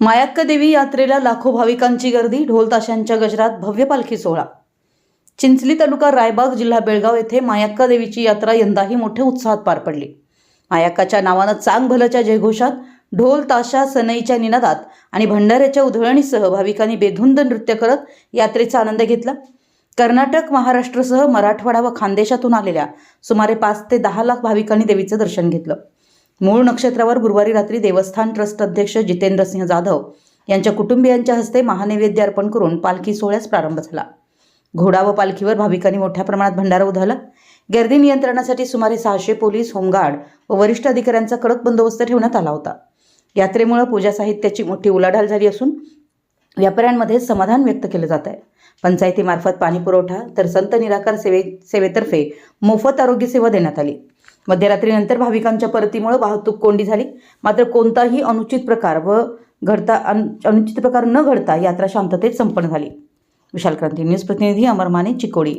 मायाक्का देवी यात्रेला लाखो भाविकांची गर्दी ढोलताशांच्या गजरात भव्य पालखी सोहळा. चिंचली तालुका रायबाग जिल्हा बेळगाव येथे मायाक्का देवीची यात्रा यंदाही मोठ्या उत्साहात पार पडली. मायाक्काच्या नावानं चांग भलच्या जयघोषात ढोल ताशा सनईच्या निनादात आणि भंडाऱ्याच्या उधळणीसह भाविकांनी बेधुंद नृत्य करत यात्रेचा आनंद घेतला. कर्नाटक महाराष्ट्रसह मराठवाडा व खानदेशातून आलेल्या सुमारे पाच ते दहा लाख भाविकांनी देवीचं दर्शन घेतलं. मूळ नक्षत्रावर गुरुवारी रात्री देवस्थान ट्रस्ट अध्यक्ष जितेंद्र सिंह जाधव यांच्या कुटुंबियांच्या हस्ते महानैवेद्य अर्पण करून पालखी सोहळ्यास प्रारंभ झाला. घोडा व पालखीवर भाविकांनी मोठ्या प्रमाणात भंडारा उधळला. गर्दी नियंत्रणासाठी सुमारे सहाशे पोलीस होमगार्ड व वरिष्ठ अधिकाऱ्यांचा कडक बंदोबस्त ठेवण्यात आला होता. यात्रेमुळे पूजा साहित्याची मोठी उलाढाल झाली असून व्यापाऱ्यांमध्ये समाधान व्यक्त केलं जात आहे. पंचायतीमार्फत पाणी पुरवठा तर संत निराकार सेवे सेवेतर्फे मोफत आरोग्य सेवा देण्यात आली. मध्यरात्रीनंतर भाविकांच्या परतीमुळे वाहतूक कोंडी झाली. मात्र कोणताही अनुचित प्रकार व घडता अनुचित प्रकार न घडता यात्रा शांततेत संपन्न झाली. विशाल क्रांती न्यूज प्रतिनिधी अमर माने चिकोडी.